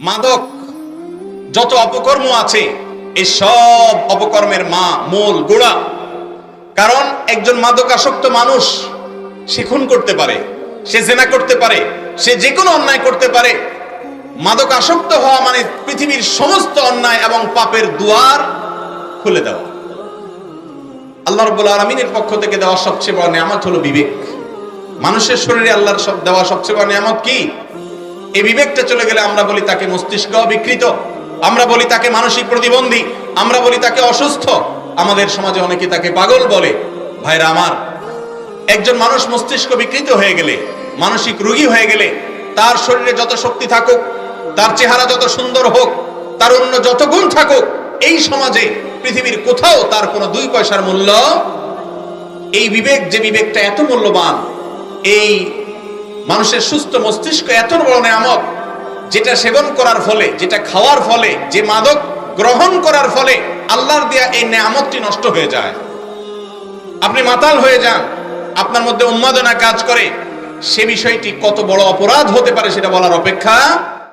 মাদক, যত অপকর্ম আছে, এই সব অপকর্মের মা, মূল, গোড়া। কারণ একজন মাদকাসক্ত মানুষ, সে খুন করতে পারে, সে জেনা করতে পারে, সে যে কোনো অন্যায় করতে পারে। মাদক আসক্ত হওয়া মানে পৃথিবীর সমস্ত অন্যায় এবং পাপের দুয়ার খুলে দেওয়া। আল্লাহ রব্বুল আলমিনের পক্ষ থেকে দেওয়া সবচেয়ে বড় নিয়ামত হলো বিবেক। মানুষের শরীরে আল্লাহর সব দেওয়া সবচেয়ে বড় নিয়ামত কি? এই বিবেকটা চলে গেলে আমরা বলি তাকে মস্তিষ্ক বিকৃত, আমরা বলি তাকে মানসিক প্রতিবন্ধী, আমরা বলি তাকে অসুস্থ। আমাদের সমাজে অনেকে তাকে পাগল বলে। ভাইরা আমার, একজন মানুষ মস্তিষ্ক বিকৃত হয়ে গেলে, মানসিক রোগী হয়ে গেলে, তার শরীরে যত শক্তি থাকুক, তার চেহারা যত সুন্দর হোক, তার অন্য যত গুণ থাকুক, এই সমাজে, পৃথিবীর কোথাও তার কোনো দুই পয়সার মূল্য, এই বিবেক যে বিবেকটা এত মূল্যবান, এই মানুষের সুস্থ মস্তিষ্ক এত বড় নেয়ামত, যেটা সেবন করার ফলে, যেটা খাওয়ার ফলে, যে মাদক গ্রহণ করার ফলে আল্লাহর দেয়া এই নেয়ামতটি নষ্ট হয়ে যায়। আপনি মাতাল হয়ে যান, আপনার মধ্যে উন্মাদনা কাজ করে, সে বিষয়টি কত বড় অপরাধ হতে পারে সেটা বলার অপেক্ষা